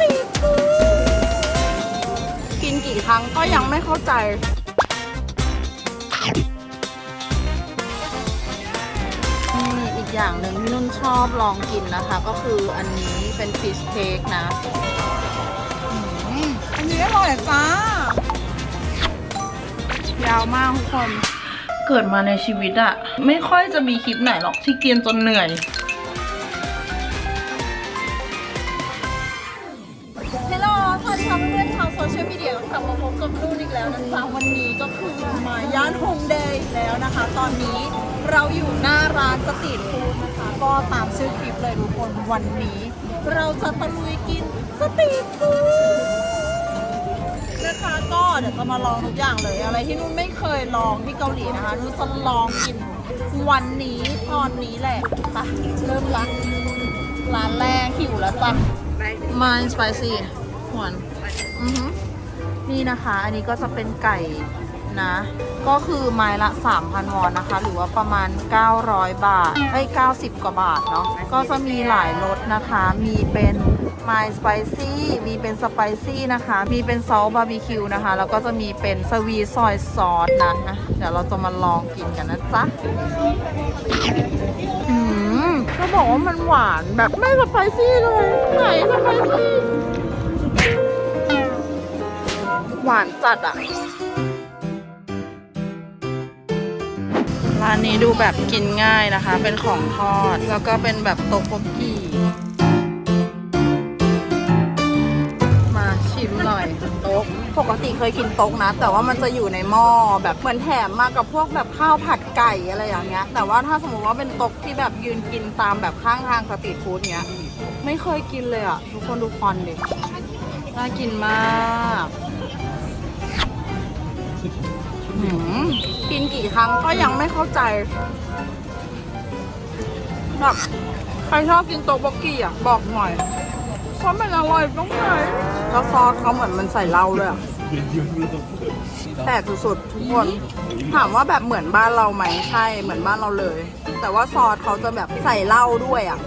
ตรีทฟู้ดกินกี่ครั้งก็ยังไม่เข้าใจนี่อีกอย่างหนึ่งที่นุ่นชอบลองกินนะคะ ก็คืออันนี้เป็นฟิชเค้กนะอืมอันนี้อร่อยจ้ายาวมากทุกคน เกิดมาในชีวิตอะไม่ค่อยจะมีคลิปไหนหรอกที่กินจนเหนื่อย มาพบกับนุ่นอีกแล้วนะจ๊ะวันนี้ก็คือมาย่านฮงเดย์อีกแล้วนะคะ ตอนนี้เราอยู่หน้าร้านสตรีทฟู้ดนะคะ ก็ตามชื่อคลิปเลยทุกคนวันนี้ เราจะตะลุยกินสตรีทฟู้ดนะคะก็เดี๋ยวจะมาลองทุกอย่างเลย อะไรที่นุ่นไม่เคยลองที่เกาหลีนะคะนุ่นจะลองกินวันนี้ตอนนี้แหละไปเริ่มละร้านแรกหิวแล้วจ้ะมันสไปซี่หวา นี่นะคะ อันนี้ก็จะเป็นไก่นะ ก็คือไม้ละ 3,000 วอนนะคะ หรือว่าประมาณ 900 บาทเอ้90 กว่าบาทเนาะ ก็จะมีหลายรสนะคะ มีเป็นไมสไปซี่ มีเป็นสไปซี่นะคะ มีเป็นซอสบาร์บีคิวนะคะ แล้วก็จะมีเป็นสวีซอยซอสนะอะเดี๋ยวเราจะมาลองกินกันนะจ๊ะอืมก็บอกว่ามันหวานแบบไม่สไปซี่เลย ไหนสไปซี่ หวานจัดอะร้านนี้ดูแบบกินง่ายนะคะ เป็นของทอด แล้วก็เป็นแบบโตโกกีมาชิมหน่อยโต๊กปกติเคยกินโต๊กนะ แต่ว่ามันจะอยู่ในหม้อแบบเหมือนแถมมากับพวกแบบข้าวผัดไก่อะไรอย่างเงี้ย แต่ว่าถ้าสมมติว่าเป็นโต๊กที่แบบยืนกินตามแบบข้างทางสตรีทฟู้ดเงี้ย ไม่เคยกินเลยอะทุกคนดูควันดิน่ากินมาก กี่ครั้งก็ยังไม่เข้าใจแบบใครชอบกินโต๊กบกกี้อะ บอกหน่อยเพราะมันอร่อยตรงไหนแล้วซอสเขาเหมือนมันใส่เหล้าด้วยอะแปลกสุดๆทุกคนถามว่าแบบเหมือนบ้านเราไหมใช่เหมือนบ้านเราเลย แต่ว่าซอสเขาจะแบบใส่เหล้าด้วยอะ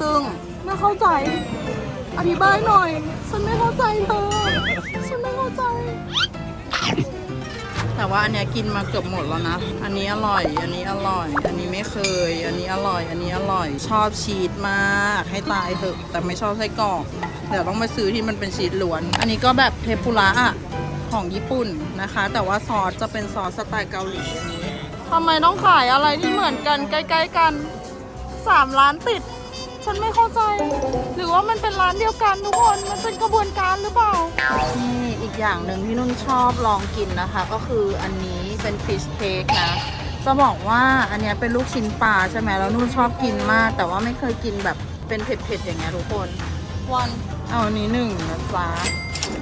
ซึ่งไม่เข้าใจ อธิบายหน่อย ฉันไม่เข้าใจเธอฉันไม่เข้าใจ แต่ว่าอันเนี้ยกินมาเกือบหมดแล้วนะ อันนี้อร่อย อันนี้อร่อย อันนี้ไม่เคย อันนี้อร่อย อันนี้อร่อย ชอบชีสมากให้ตายเถอะ แต่ไม่ชอบไส้กรอก เดี๋ยวต้องไปซื้อที่มันเป็นชีสล้วน อันนี้ก็แบบเทปุระอะของญี่ปุ่นนะคะ แต่ว่าซอสจะเป็นซอสสไตล์เกาหลีอันนี้ทำไมต้องขายอะไรที่เหมือนกันใกล้ๆกันสามร้านติด ฉันไม่เข้าใจ หรือว่ามันเป็นร้านเดียวกันทุกคน มันเป็นกระบวนการหรือเปล่านี อีกอย่างหนึ่งที่นุ่นชอบลองกินนะคะ ก็คืออันนี้เป็นฟิชเค้กนะ จะบอกว่าอันเนี้ยเป็นลูกชิ้นปลาใช่ไหมแล้วนุ่นชอบกินมาก แต่ว่าไม่เคยกินแบบเป็นเผ็ดๆอย่างเงี้ยทุกคนวันเอาอันนี้หนึ่งนะจ๊ะ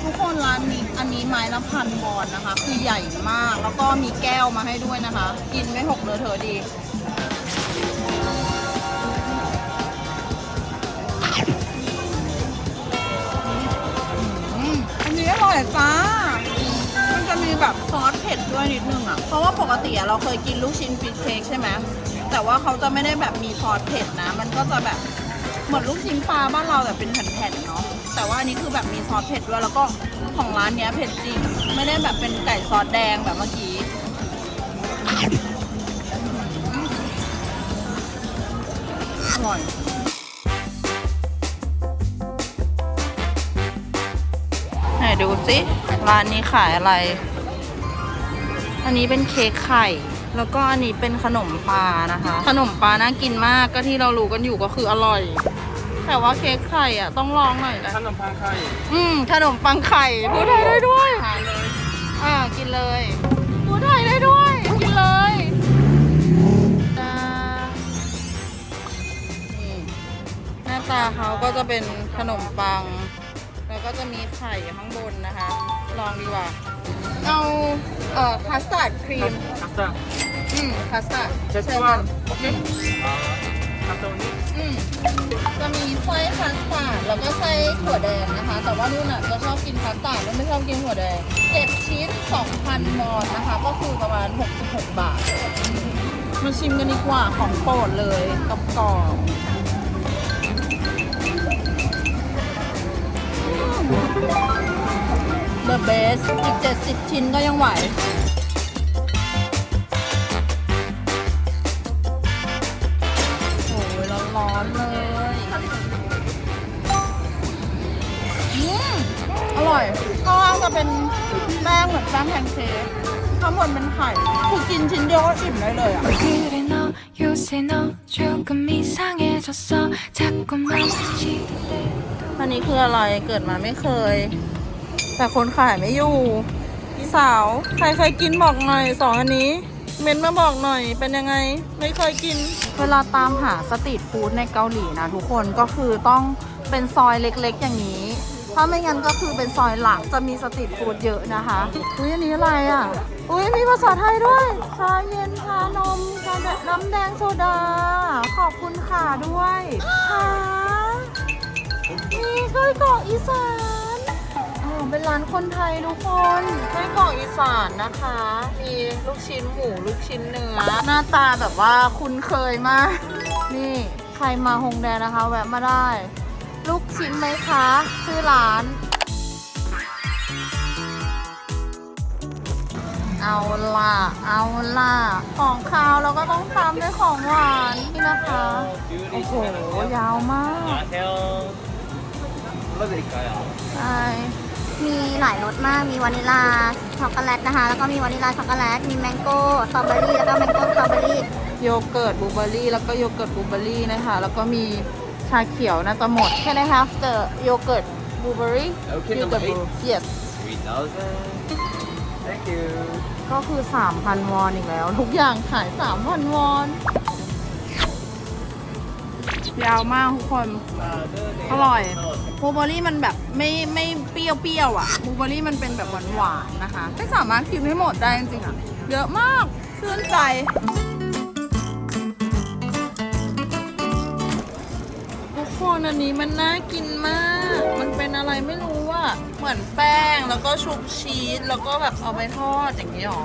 ทุกคนร้านนี้อันนี้ไม้ละพันวอนนะคะ คือใหญ่มากแล้วก็มีแก้วมาให้ด้วยนะคะ กินไม่หกเลอะเทอะดี ร่จ้า มันจะมีแบบซอสเผ็ดด้วยนิดนึงอะ เพราะว่าปกติอะเราเคยกินลูกชิ้นฟิชเค้กใช่ไหม แต่ว่าเขาจะไม่ได้แบบมีซอสเผ็ดนะ มันก็จะแบบเหมือนลูกชิ้นปลาบ้านเราแต่เป็นแผ่นๆเนาะ แต่ว่าอันนี้คือแบบมีซอสเผ็ดด้วย แล้วก็ของร้านเนี้ยเผ็ดจริง ไม่ได้แบบเป็นไก่ซอสแดงแบบเมื่อกี้อร่อย สิร้านนี้ขายอะไร อันนี้เป็นเค้กไข่ แล้วก็อันนี้เป็นขนมปลานะคะ ขนมปลาน่ากินมากก็ที่เรารู้กันอยู่ก็คืออร่อย แต่ว่าเค้กไข่อะต้องลองหน่อยนะขนมปังไข่ อืมขนมปังไข่พูดไทยได้ด้วยทานเลยอ่ากินเลยพูดไทยได้ด้วย กินเลยจ้านี่หน้าตาเขาก็จะเป็นขนมปังแล้ว ก็จะมีไข่ข้างบนนะคะ ลองดีกว่า เอาเอ่อพาสต้าครีมพาส카스타 อืมพาสต้า 제스완 오케이 아 카스타 언니 อืมจะมีไส้พาสต้าแล้วก็ไส้ถั่วแดงนะคะ แต่ว่านุ่นอะจะชอบกินพาสต้านุ่ไม่ชอบกินถั่วแดงเจ็ดชิ้น2,000มอนนะคะ ก็คือประมาณ 66 บาท มาชิมกันดีกว่าของโปรดเลยกรอบ the best อีก70 ชิ้นก็ยังไหว โอ้ยร้อนๆเลยอืมอร่อยข้างล่างจะเป็นแป้งเหมือนแป้งแพนเค้กข้างบนเป็นไข่คือกินชิ้นเดียวก็อิ่มได้เลยอ่ะ 그래 너 요새 너 조금 이상해졌어 자꾸만 시도 때도 อันนี้คืออะไรเกิดมาไม่เคย แต่คนขายไม่อยู่ พี่สาว ใครเคยกินบอกหน่อยสองอันนี้ เมนมาบอกหน่อยเป็นยังไง ไม่เคยกิน เวลาตามหาสตรีทฟู้ดในเกาหลีนะทุกคนก็คือต้องเป็นซอยเล็กๆ อย่างนี้ ถ้าไม่งั้นก็คือเป็นซอยหลักจะมีสตรีทฟู้ดเยอะนะคะ อุ้ยอันนี้อะไรอะ อุ้ยมีภาษาไทยด้วย ชาเย็นชานมชาน้ำแดงโซดา ขอบคุณค่ะด้วยค่ะนี่ไส้กรอกอีสานอ๋อ เป็นร้านคนไทยทุกคนไส้กรอกอีสานนะคะ มีลูกชิ้นหมูลูกชิ้นเนื้อ หน้าตาแบบว่าคุ้นเคยมาก นี่ใครมาฮงแดนะคะ แวะมาได้ ลูกชิ้นไหมคะ ชื่อร้าน เอาล่ะ เอาล่ะ ของคาวเราก็ต้องตามด้วยของหวานนี่นะคะ โอ้โห ยาวมาก 안녕하세요. 불러드릴까요? ใช่ มีหลายรสมาก มีวานิลาช็อกโกแลตนะคะ แล้วก็มีวานิลาช็อกโกแลต มีแมงโก้สตรอเบอรี่ แล้วก็แมงโก้สตรอเบอรี่ โยเกิร์ตบลูเบอร์รี่แล้วก็โยเกิร์ตบลูเบอร์รี่นะคะ แล้วก็มีชาเขียวน่าจะหมด Can I have the yogurt blueberry Okay, yogurt number eight. blue yes 3000. Thank you. ก็คือ 3,000 วอนอีกแล้ว ทุกอย่างขาย 3,000 วอน ยาวมากทุกคน อร่อย บลูเบอรี่มันแบบไม่ไม่เปรี้ยวเปรี้ยวๆอะบลูเบอรี่มันเป็นแบบหวานๆนะคะไม่สามารถกินให้หมดได้จริงๆอะ เยอะมากชื่นใจ ทุกคนอันนี้มันน่ากินมาก มันเป็นอะไรไม่รู้อะเหมือนแป้งแล้วก็ชุบชีสแล้วก็แบบเอาไปทอดอย่างนี้หรอ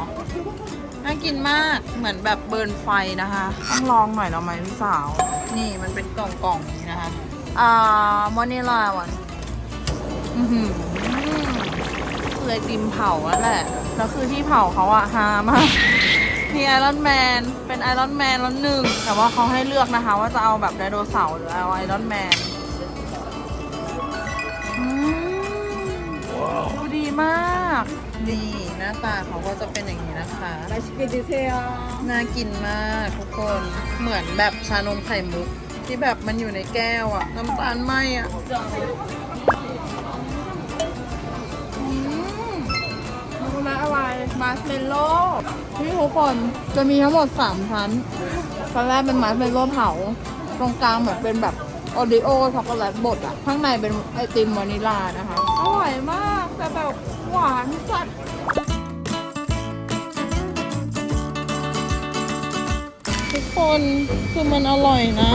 น่ากินมากเหมือนแบบเบิร์นไฟนะคะ ต้องลองหน่อยเนาไหมพี่สาว นี่มันเป็นกล่องๆนี้นะคะ อ่ามอนิลาวันอือหือคือไอติมเผาแล้วแหละ แล้วคือที่เผาเขาอะฮามากมีไอรอนแมน เป็นไอรอนแมนแล้วหนึ่ง แต่ว่าเขาให้เลือกนะคะ ว่าจะเอาแบบไดโนเสาร์หรือเอาไอรอนแมนอืมดูดีมากนี่หน้าตาเขาก็จะเป็นอย่างนี้นะคะน่ากินมากทุกคน เหมือนแบบชานมไข่มุก ที่แบบมันอยู่ในแก้วอะน้ำตาลไหมอะอืมรู้ไหมอะไรมาร์ชเมลโล่นี่ทุกคนจะมีทั้งหมด 3 ชั้นชั้นแรกเป็นมาร์ชเมลโล่เผา ตรงกลางเหมือนเป็นแบบโอริโอช็อกโกแลตบดอะข้างในเป็นไอติมวานิลลานะคะ อร่อยมาก แต่แบบหวานจัด คนคือมันอร่อยนะ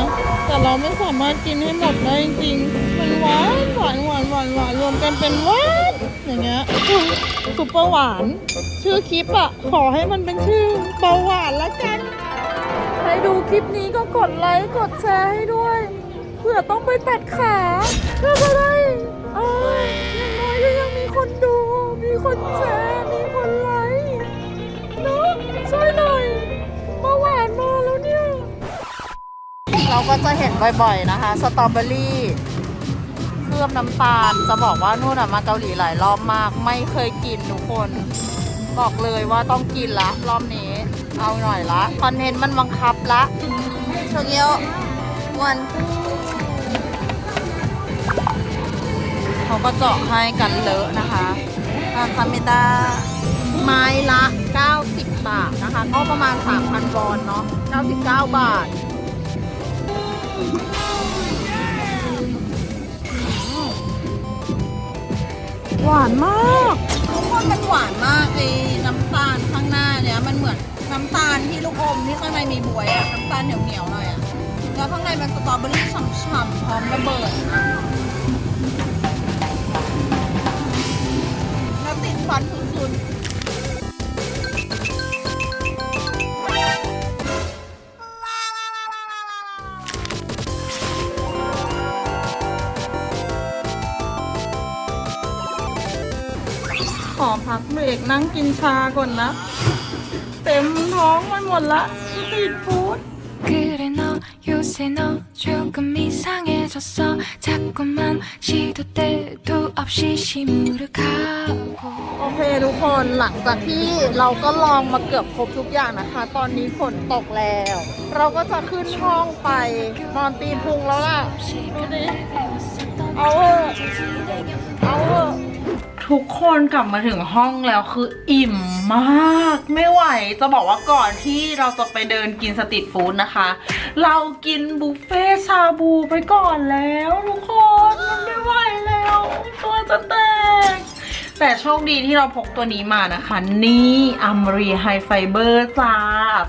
แต่เราไม่สามารถกินให้หมดได้จริงมันหวานหวานหวานหวานหวานรวมกันเป็นหวานอย่างเงี้ยซุปเปอร์หวาน ชื่อคลิปอะขอให้มันเป็นชื่อเบาหวานละกันใครดูคลิปนี้ก็กดไลค์กดแชร์ให้ด้วยเผื่อต้องไปตัดขาเพื่อจะได้เอออย่างน้อยก็ยังมีคนดู มีคนแชร์ มีคนไลค์เนาะช่วยหน่อย เราก็จะเห็นบ่อยๆนะคะ สตรอเบอรี่เคลือบน้ำตาล จะบอกว่านู่นอะมาเกาหลีหลายรอบมาก ไม่เคยกินทุกคน บอกเลยว่าต้องกินละรอบนี้ เอาหน่อยละคอนเทนต์มันบังคับละโชเกียววันเขาก็เจาะให้กันเลอะนะคะอาคาเมดาไม้ละ 90 บาทนะคะ ก็ประมาณ 3,000 วอนเนาะ 99 บาทานมาก ทุกคนมันหวานมากไอ้น้ำตาลข้างหน้าเนี่ยมันเหมือนน้ำตาลที่ลูกอมที่ข้างในมีบวยอะน้ำตาลเหนียวๆหน่อยอะแล้วข้างในมันสตรอเบอรี่ฉ่ำๆพร้อมระเบิด พักเบรกนั่งกินชาก่อนนะ เต็มท้องไปหมดละสตรีทฟู้ด 그래 너 요새 너 조금 이상해졌어 자꾸만 시도 때도 없이 시무룩하고 โอเคทุกคนหลังจากที่เราก็ลองมาเกือบครบทุกอย่างนะคะ ตอนนี้ฝนตกแล้ว เราก็จะขึ้นห้องไปนอนตีพุงแล้วล่ะ ดูดิ เอาเถอะเอาเถอะ ทุกคนกลับมาถึงห้องแล้วคืออิ่มมาก ไม่ไหวจะบอกว่าก่อนที่เราจะไปเดินกินสตรีทฟู้ดนะคะ เรากินบุฟเฟ่ชาบูไปก่อนแล้ว ทุกคน มันไม่ไหวแล้วตัวจะแตก แต่โชคดีที่เราพกตัวนี้มานะคะ นี่อัมรีไฮไฟเบอร์จ้า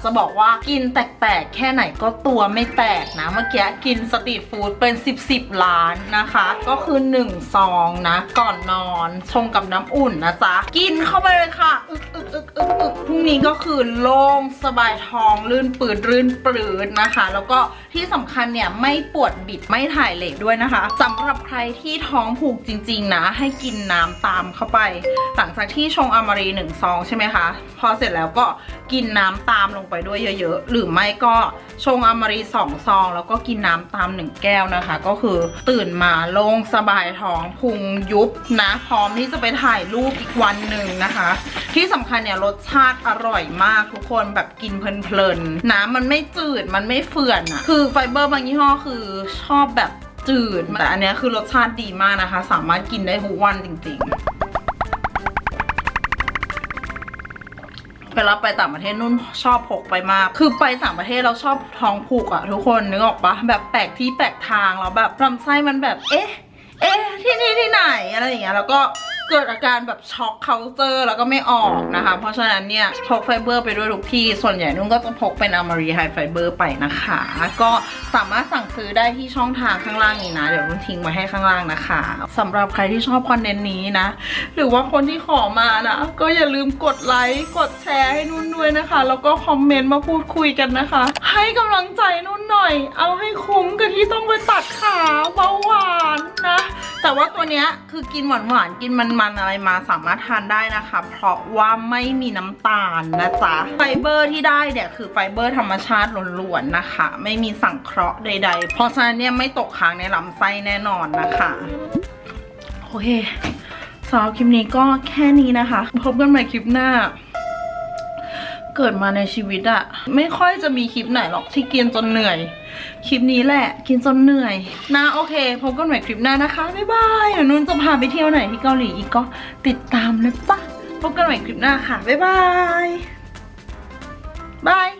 จะบอกว่ากินแตกๆ แค่ไหนก็ตัวไม่แตกนะ เมื่อกี้กินสตรีทฟู้ดเป็น 10 10 ล้านนะคะ ก็คือ 1 ซองนะ ก่อนนอนชงกับน้ำอุ่นนะจ๊ะ กินเข้าไปเลยค่ะ อึกอึกอึกอึกอึกพรุ่งนี้ก็คือโล่งสบายท้องลื่นปืดลื่นปรืดนะคะ แล้วก็ที่สำคัญเนี่ยไม่ปวดบิดไม่ถ่ายเหลวด้วยนะคะสำหรับใครที่ท้องผูกจริง ๆ นะ ให้กินน้ำตามเข้าไปหลังจากที่ชงอามารีหนึ่งซองใช่ไหมคะ พอเสร็จแล้วก็กินน้ำตามลงไปด้วยเยอะๆ หรือไม่ก็ชงอามารีสองซอง แล้วก็กินน้ำตามหนึ่งแก้วนะคะ ก็คือตื่นมาโล่งสบายท้องพุงยุบนะ พร้อมที่จะไปถ่ายรูปอีกวันหนึ่งนะคะ ที่สำคัญเนี่ยรสชาติอร่อยมากทุกคนแบบกินเพลินๆน้ำมันไม่จืดมันไม่เฟื่อนอะคือไฟเบอร์บางยี่ห้อคือชอบแบบจืดแต่อันนี้คือรสชาติดีมากนะคะ สามารถกินได้ทุกวันจริงๆ เวลาไปต่างประเทศนุ่นชอบพกไปมาก คือไปต่างประเทศเราชอบท้องผูกอะทุกคนนึกออกปะแบบแปลกที่แปลกทางแล้วแบบลำไส้มันแบบ เอ๊ะ เอ๊ะที่นี่ที่ไหนอะไรอย่างเงี้ยแล้วก็ เกิดอาการแบบช็อกเคาน์เตอร์แล้วก็ไม่ออกนะคะ เพราะฉะนั้นเนี่ยพกไฟเบอร์ไปด้วยทุกที่ ส่วนใหญ่นุ่นก็จะพกเป็นอามรีไฮไฟเบอร์ไปนะคะ ก็สามารถสั่งซื้อได้ที่ช่องทางข้างล่างนี้นะ เดี๋ยวนุ่นทิ้งไว้ให้ข้างล่างนะคะสำหรับใครที่ชอบคอนเทนต์นี้นะ หรือว่าคนที่ขอมานะ ก็อย่าลืมกดไลค์กดแชร์ให้นุ่นด้วยนะคะ แล้วก็คอมเมนต์มาพูดคุยกันนะคะ ให้กำลังใจนุ่นหน่อย เอาให้คุ้มกับที่ต้องไปตัดขาเบาหวานนะ แต่ว่าตัวเนี้ยคือกินหวานหวานๆกินมันๆอะไรมาสามารถทานได้นะคะ เพราะว่าไม่มีน้ำตาลนะจ๊ะ ไฟเบอร์ที่ได้เนี่ยคือไฟเบอร์ธรรมชาติล้วนๆนะคะ ไม่มีสังเคราะห์ใด ๆ เพราะฉะนั้นเนี่ยไม่ตกค้างในลำไส้แน่นอนนะคะ โอเคสำหรับคลิปนี้ก็แค่นี้นะคะ พบกันใหม่คลิปหน้า เกิดมาในชีวิตอะไม่ค่อยจะมีคลิปไหนหรอกที่กินจนเหนื่อย คลิปนี้แหละกินจนเหนื่อย นะโอเคพบกันใหม่คลิปหน้านะคะ บ๊ายบายเดี๋ยวนุ่นจะพาไปเที่ยวไหนที่เกาหลีอีกก็ติดตามนะจ๊ะพบกันใหม่คลิปหน้าค่ะ บ๊ายบายบาย